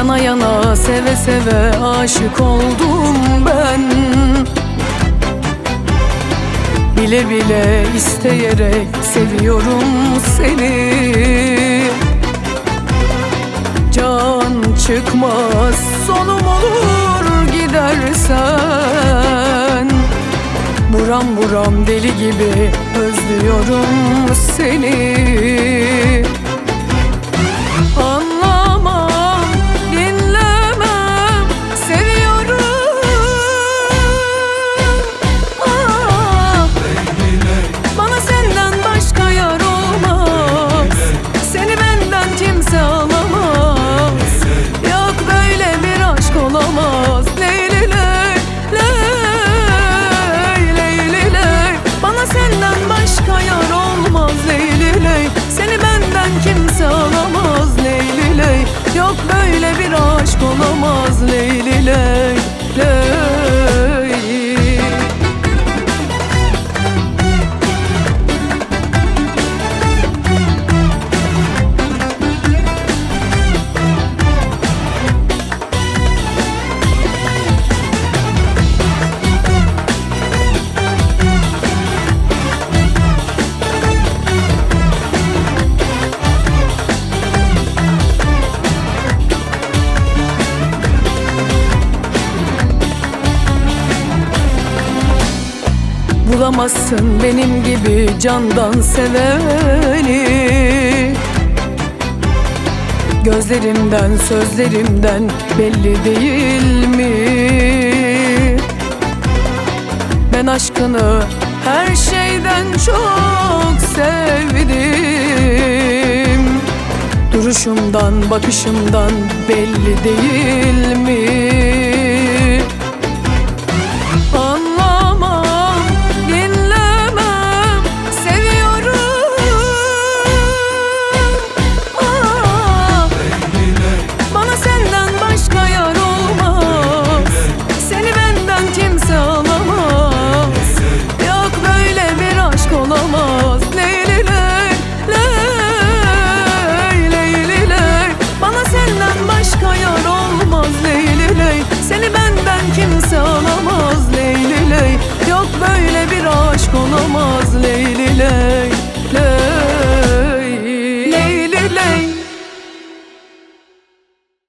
Yana yana seve seve aşık oldum ben. Bile bile isteyerek seviyorum seni. Can çıkmaz sonum olur gidersen. Buram buram deli gibi özlüyorum seni Yok böyle bir aşk olamaz Leyli Bulamazsın benim gibi candan seveni Gözlerimden sözlerimden belli değil mi? Ben aşkını her şeyden çok sevdim Duruşumdan bakışımdan belli değil mi? aşk olamaz Leyliler